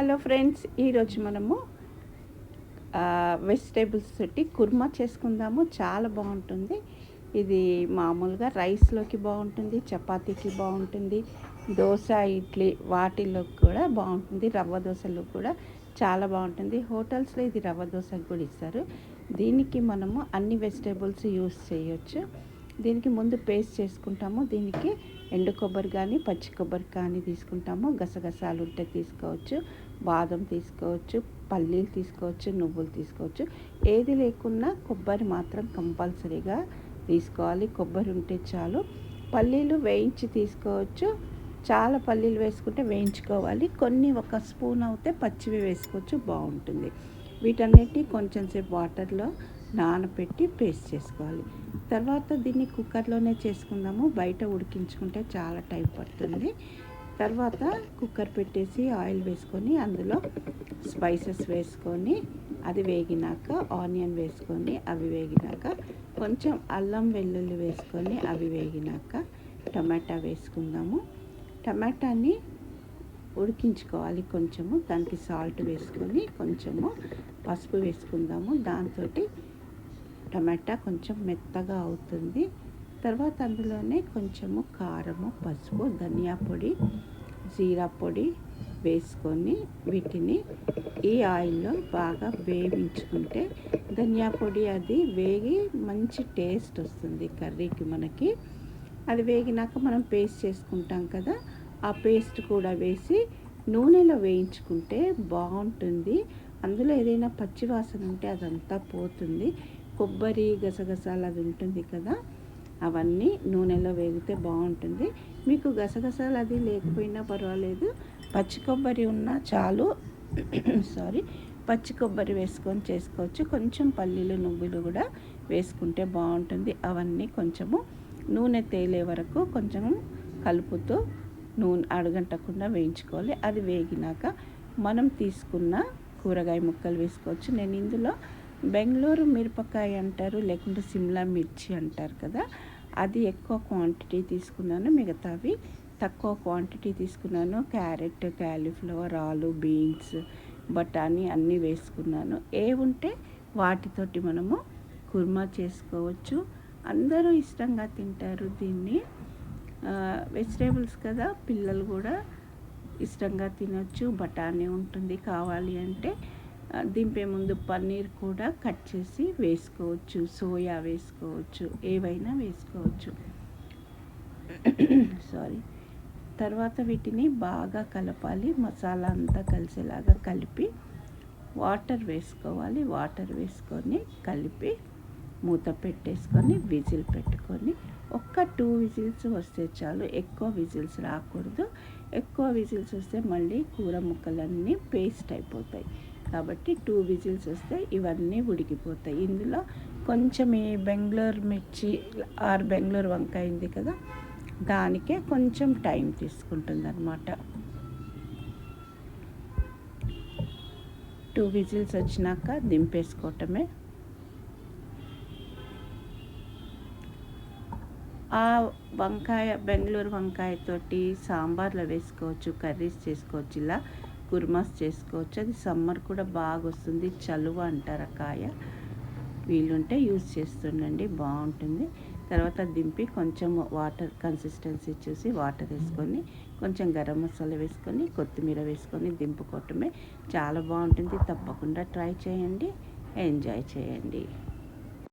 Hello friends ఈరోజు మనము vegetables తోటి కుర్మా చేసుకుందాము. చాలా బాగుంటుంది. ఇది మామూలుగా రైస్లోకి బాగుంటుంది చపాతీకి బాగుంటుంది దోశ ఇడ్లీ వాటిలో కూడా బాగుంటుంది రవ్వ దోశలో కూడా చాలా బాగుంటుంది. హోటల్స్లో ఇది రవ్వ దోశకు కూడా ఇస్తారు. దీనికి మనము అన్ని వెజిటేబుల్స్ యూస్ చేయొచ్చు. దీనికి ముందు పేస్ట్ చేసుకుంటాము. దీనికి ఎండు కొబ్బరి కానీ పచ్చి కొబ్బరి కానీ తీసుకుంటాము. గసగసాలు ఉంటే తీసుకోవచ్చు. బాదం తీసుకోవచ్చు. పల్లీలు తీసుకోవచ్చు. నువ్వులు తీసుకోవచ్చు. ఏది లేకున్నా కొబ్బరి మాత్రం కంపల్సరీగా తీసుకోవాలి. కొబ్బరి ఉంటే చాలు. పల్లీలు వేయించి తీసుకోవచ్చు. చాలా పల్లీలు వేసుకుంటే వేయించుకోవాలి. కొన్ని ఒక స్పూన్ అయితే పచ్చివి వేసుకోవచ్చు. బాగుంటుంది. వీటన్నిటి కొంచెం సేపు వాటర్లో నానబెట్టి పేస్ట్ చేసుకోవాలి. తర్వాత దీన్ని కుక్కర్లోనే చేసుకుందాము. బయట ఉడికించుకుంటే చాలా టైం పడుతుంది. తర్వాత కుక్కర్ పెట్టేసి ఆయిల్ వేసుకొని అందులో స్పైసెస్ వేసుకొని అది వేగినాక ఆనియన్ వేసుకొని అవి వేగినాక కొంచెం అల్లం వెల్లుల్లి వేసుకొని అవి వేగినాక టమాటా వేసుకుందాము. టమాటాని ఉడికించుకోవాలి కొంచెము. దానికి సాల్ట్ వేసుకొని కొంచెము పసుపు వేసుకుందాము. దాంతో టమాటా కొంచెం మెత్తగా అవుతుంది. తర్వాత అందులోనే కొంచెము కారము పసుపు ధనియా పొడి జీరా పొడి వేసుకొని వీటిని ఈ ఆయిల్లో బాగా వేయించుకుంటే ధనియా పొడి అది వేగి మంచి టేస్ట్ వస్తుంది కర్రీకి మనకి. అది వేగినాక మనం పేస్ట్ చేసుకుంటాం కదా ఆ పేస్ట్ కూడా వేసి నూనెలో వేయించుకుంటే బాగుంటుంది. అందులో ఏదైనా పచ్చివాసన ఉంటే అదంతా పోతుంది. కొబ్బరి గసగసాలు అది ఉంటుంది కదా అవన్నీ నూనెలో వేగితే బాగుంటుంది. మీకు గసగసాలు అది లేకపోయినా పర్వాలేదు. పచ్చి కొబ్బరి ఉన్నా చాలు. సారీ పచ్చి కొబ్బరి వేసుకొని చేసుకోవచ్చు. కొంచెం పల్లీలు నువ్వులు కూడా వేసుకుంటే బాగుంటుంది. అవన్నీ కొంచెము నూనె తేలే వరకు కొంచెం కలుపుతూ నూనె అడగంటకుండా వేయించుకోవాలి. అది వేగినాక మనం తీసుకున్న కూరగాయ ముక్కలు వేసుకోవచ్చు. నేను ఇందులో బెంగళూరు మిరపకాయ అంటారు లేకుంటే సిమ్లా మిర్చి అంటారు కదా అది ఎక్కువ క్వాంటిటీ తీసుకున్నాను మిగతావి తక్కువ క్వాంటిటీ తీసుకున్నాను. క్యారెట్ క్యాలీఫ్లవర్ ఆలు బీన్స్ బఠానీ అన్నీ వేసుకున్నాను. ఏ ఉంటే వాటితోటి మనము కుర్మా చేసుకోవచ్చు. అందరూ ఇష్టంగా తింటారు దీన్ని. వెజిటేబుల్స్ కదా పిల్లలు కూడా ఇష్టంగా తినొచ్చు. బఠానీ ఉంటుంది కావాలి అంటే దింపే ముందు పన్నీర్ కూడా కట్ చేసి వేసుకోవచ్చు సోయా వేసుకోవచ్చు ఏవైనా వేసుకోవచ్చు. సారీ తర్వాత వీటిని బాగా కలపాలి మసాలా అంతా కలిసేలాగా కలిపి వాటర్ వేసుకోవాలి వాటర్ వేసుకొని కలిపి మూత పెట్టేసుకొని విజిల్ పెట్టుకొని ఒక్క టూ విజిల్స్ వస్తే చాలు ఎక్కువ విజిల్స్ రాకూడదు. ఎక్కువ విజిల్స్ వస్తే మళ్ళీ కూర ముక్కలన్నీ పేస్ట్ అయిపోతాయి. కాబట్టి టూ విజిల్స్ వస్తే ఇవన్నీ ఉడికిపోతాయి. ఇందులో కొంచెం ఈ బెంగళూరు మిర్చి ఆర్ బెంగళూరు వంకాయ ఉంది కదా దానికే కొంచెం టైం తీసుకుంటుంది అనమాట టూ విజిల్స్ వచ్చినాక దింపేసుకోవటమే. ఆ వంకాయ బెంగళూరు వంకాయతోటి సాంబార్లో వేసుకోవచ్చు కర్రీస్ చేసుకోవచ్చు ఇలా. కుర్మాస్ చేసుకోవచ్చు. అది సమ్మర్ కూడా బాగా వస్తుంది చలువ అంటారు కాయ. వీలుంటే యూజ్ చేస్తుండండి. బాగుంటుంది. తర్వాత దింపి కొంచెం వాటర్ కన్సిస్టెన్సీ చూసి వాటర్ వేసుకొని కొంచెం గరం మసాలా వేసుకొని కొత్తిమీర వేసుకొని దింపుకోవటమే చాలా బాగుంటుంది. తప్పకుండా ట్రై చేయండి. ఎంజాయ్ చేయండి.